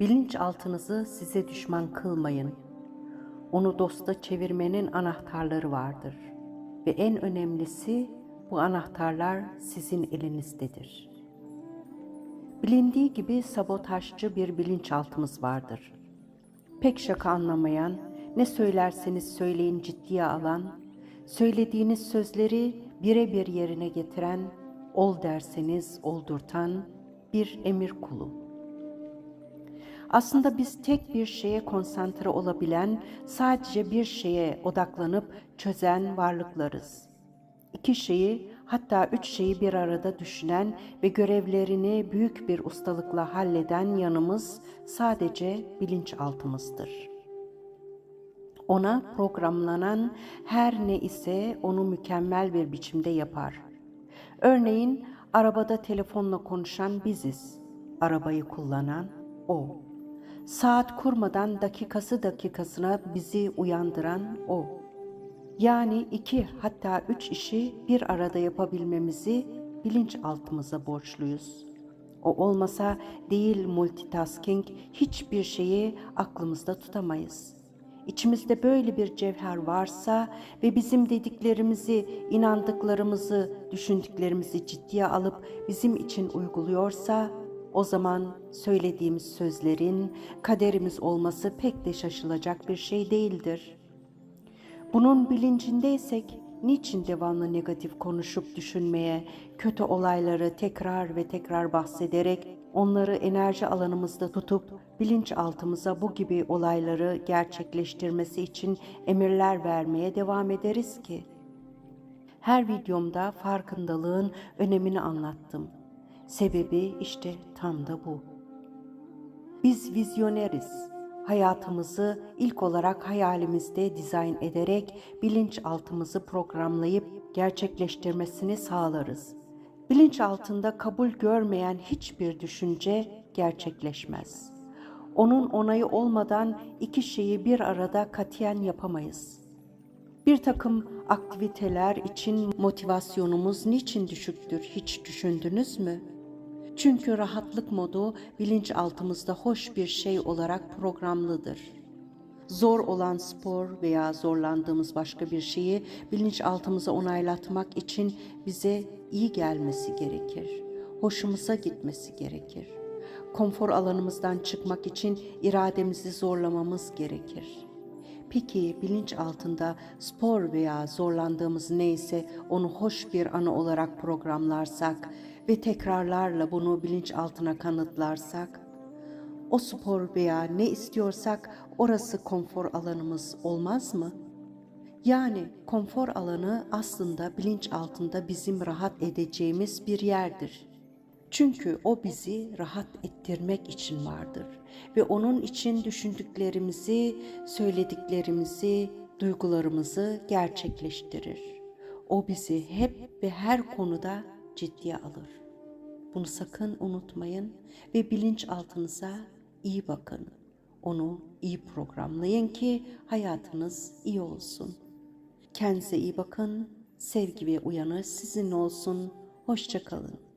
Bilinçaltınızı size düşman kılmayın. Onu dosta çevirmenin anahtarları vardır. Ve en önemlisi bu anahtarlar sizin elinizdedir. Bilindiği gibi sabotajcı bir bilinçaltımız vardır. Pek şaka anlamayan, ne söylerseniz söyleyin ciddiye alan, söylediğiniz sözleri birebir yerine getiren, ol derseniz oldurtan bir emir kulu. Aslında biz tek bir şeye konsantre olabilen, sadece bir şeye odaklanıp çözen varlıklarız. İki şeyi, hatta üç şeyi bir arada düşünen ve görevlerini büyük bir ustalıkla halleden yanımız sadece bilinçaltımızdır. Ona programlanan her ne ise onu mükemmel bir biçimde yapar. Örneğin arabada telefonla konuşan biziz. Arabayı kullanan o. Saat kurmadan dakikası dakikasına bizi uyandıran o. Yani iki hatta üç işi bir arada yapabilmemizi bilinçaltımıza borçluyuz. O olmasa değil multitasking hiçbir şeyi aklımızda tutamayız. İçimizde böyle bir cevher varsa ve bizim dediklerimizi, inandıklarımızı, düşündüklerimizi ciddiye alıp bizim için uyguluyorsa o zaman söylediğimiz sözlerin kaderimiz olması pek de şaşılacak bir şey değildir. Bunun bilincindeysek niçin devamlı negatif konuşup düşünmeye, kötü olayları tekrar ve tekrar bahsederek onları enerji alanımızda tutup bilinçaltımıza bu gibi olayları gerçekleştirmesi için emirler vermeye devam ederiz ki? Her videomda farkındalığın önemini anlattım. Sebebi işte tam da bu. Biz vizyoneriz. Hayatımızı ilk olarak hayalimizde dizayn ederek bilinçaltımızı programlayıp gerçekleştirmesini sağlarız. Bilinç altında kabul görmeyen hiçbir düşünce gerçekleşmez. Onun onayı olmadan iki şeyi bir arada katiyen yapamayız. Bir takım aktiviteler için motivasyonumuz niçin düşüktür hiç düşündünüz mü? Çünkü rahatlık modu bilinçaltımızda hoş bir şey olarak programlıdır. Zor olan spor veya zorlandığımız başka bir şeyi bilinçaltımıza onaylatmak için bize iyi gelmesi gerekir. Hoşumuza gitmesi gerekir. Konfor alanımızdan çıkmak için irademizi zorlamamız gerekir. Peki bilinç altında spor veya zorlandığımız neyse onu hoş bir anı olarak programlarsak ve tekrarlarla bunu bilinç altına kanıtlarsak, o spor veya ne istiyorsak orası konfor alanımız olmaz mı? Yani konfor alanı aslında bilinç altında bizim rahat edeceğimiz bir yerdir. Çünkü o bizi rahat ettirmek için vardır ve onun için düşündüklerimizi, söylediklerimizi, duygularımızı gerçekleştirir. O bizi hep ve her konuda ciddiye alır. Bunu sakın unutmayın ve bilinçaltınıza iyi bakın. Onu iyi programlayın ki hayatınız iyi olsun. Kendinize iyi bakın. Sevgi ve uyanış sizin olsun. Hoşçakalın.